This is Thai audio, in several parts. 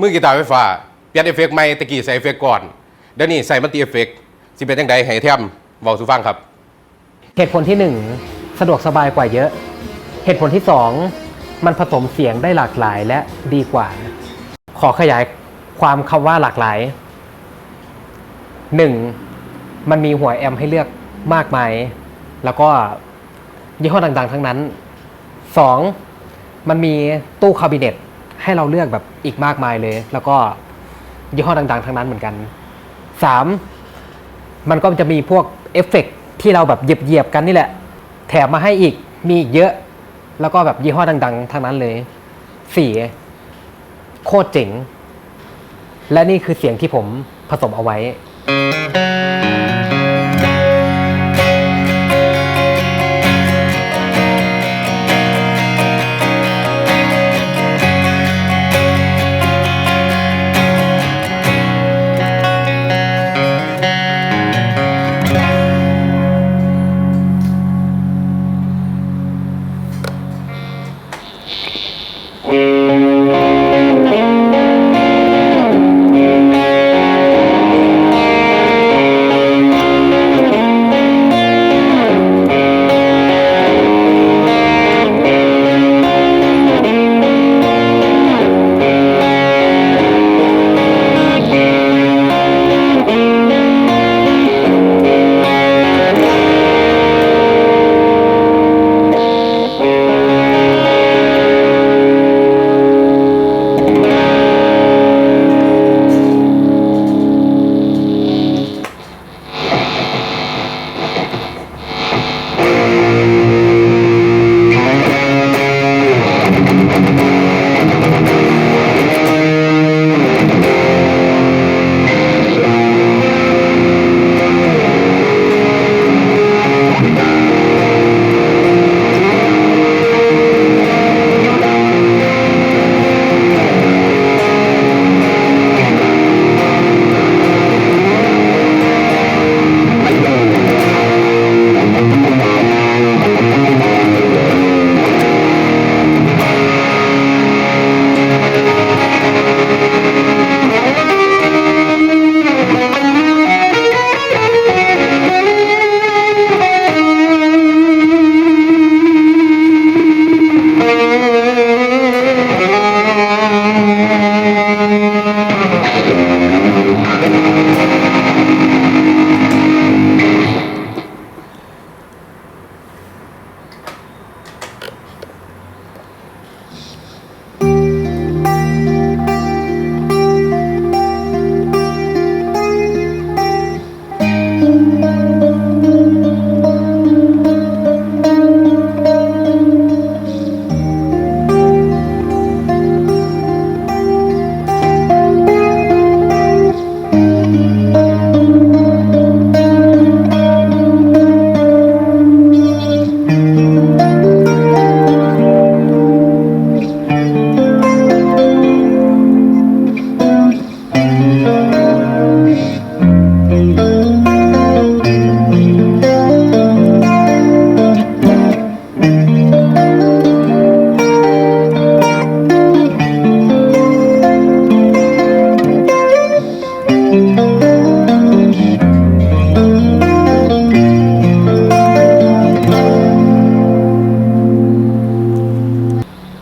มือกีตาร์ไฟฟ้าเปลี่ยนเอฟเฟกต์ใหม่ตะกี้ใส่เอฟเฟกต์ก่อนเดี๋ยวนี้ใส่มัลติเอฟเฟกต์สิเป็นจังไดให้แทมเว้าสู่ฟังครับ เหตุผลที่หนึ่งสะดวกสบายกว่าเยอะ เหตุผลที่สองมันผสมเสียงได้หลากหลายและดีกว่า ขอขยายความคำว่าหลากหลายหนึ่งมันมีหัวแอมให้เลือกมากมาย แล้วก็ยี่ห้อต่างๆ ทั้งนั้นสองมันมีตู้คาบิเนต ให้เราเลือกแบบอีกมากมายเลย แล้วก็ยี่ห้อต่างๆทั้งนั้นเหมือนกันสามมันก็จะมีพวกเอฟเฟกต์ที่เราแบบเหยียบๆกันนี่แหละ แถมมาให้อีกมีอีกเยอะ แล้วก็แบบยี่ห้อดังๆทั้งนั้นเลยสี่โคตรเจ๋ง และนี่คือเสียงที่ผมผสมเอาไว้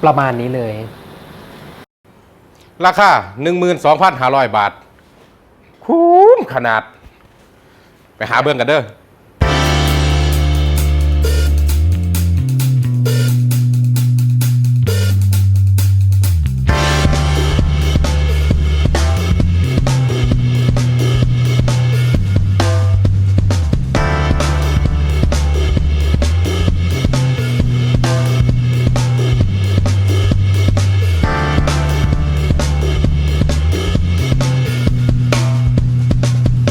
ประมาณนี้เลย ราคา 12,500 บาท คุ้มขนาด ไปหาเบิ่งกันเด้อ